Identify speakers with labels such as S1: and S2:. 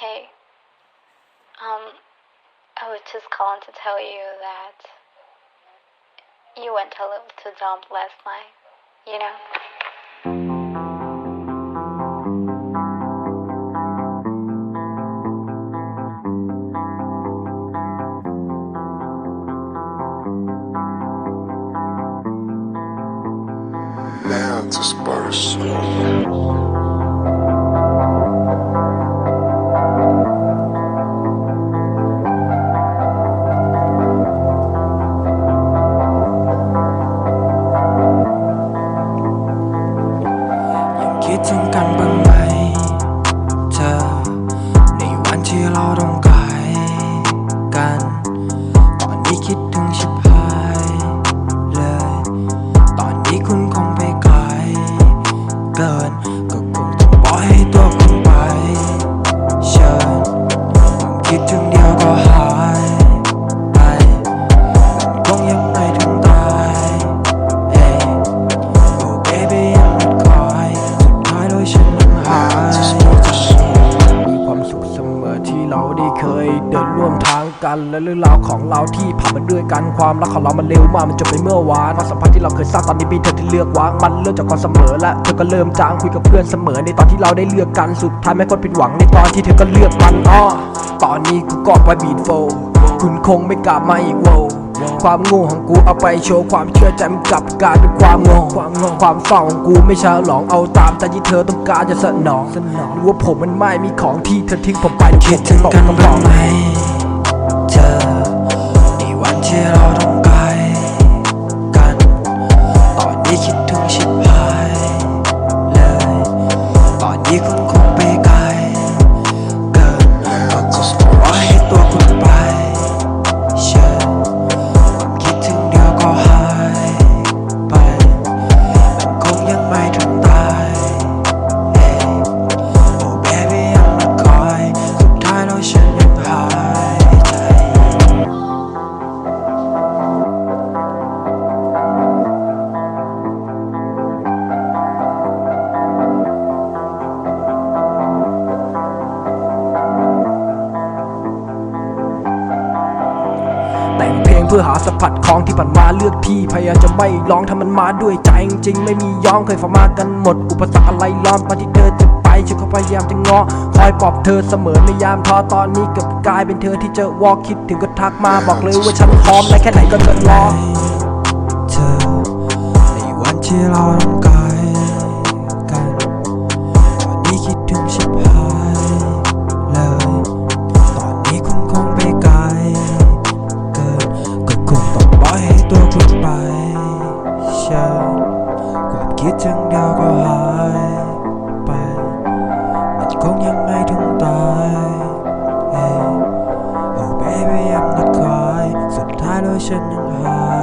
S1: Hey, um, I was just calling to tell you that you went a little too dumb last night, you know?
S2: Now.
S3: กันและเรื่องราวของเราที่ผ่านมาด้วยกันความรักของเรามันเร็วมากมันจบไปเมื่อวานความสัมพันธ์ที่เราเคยสร้างตอนนี้เป็นเธอที่เลือกวางมันเริ่มจากความเสมอและเธอก็เริ่มจางคุยกับเพื่อนเสมอในตอนที่เราได้เลือกกันสุดท้ายไม่คนผิดหวังในตอนที่เธอก็เลือกมันอ้อตอนนี้กูก็ไปบีดโฟคุณคงไม่กลับมาอีกโวความโง่ของกูเอาไปโชว์ความเชื่อใจมันกลับกลายเป็นความงงความงงความเศร้าของกูไม่ฉลองเอาตามใจที่เธอต้องการจะสนองรู้ว่าผมมันไม่มีของที่เธอทิ้งผมไปคิดถึงกันบ้างไหม เพื่อหาสัมผัสของที่ผ่านมาเลือกที่พยายามจะไม่ร้องถ้ามันมาด้วยใจจริงไม่มีย้อมเคยฝ่ามากันหมด อุปสรรคอะไรล้อมตอนที่เธอจะไปฉันก็พยายามจะง้อคอยปลอบเธอเสมอในยามท้อตอนนี้กับกลายเป็นเธอที่เจอวอลคิดถึงก็ทักมาบอกเลยว่าฉันพร้อมและแค่ไหนก็จะรอเธอในวันที่เราต้อง ฉั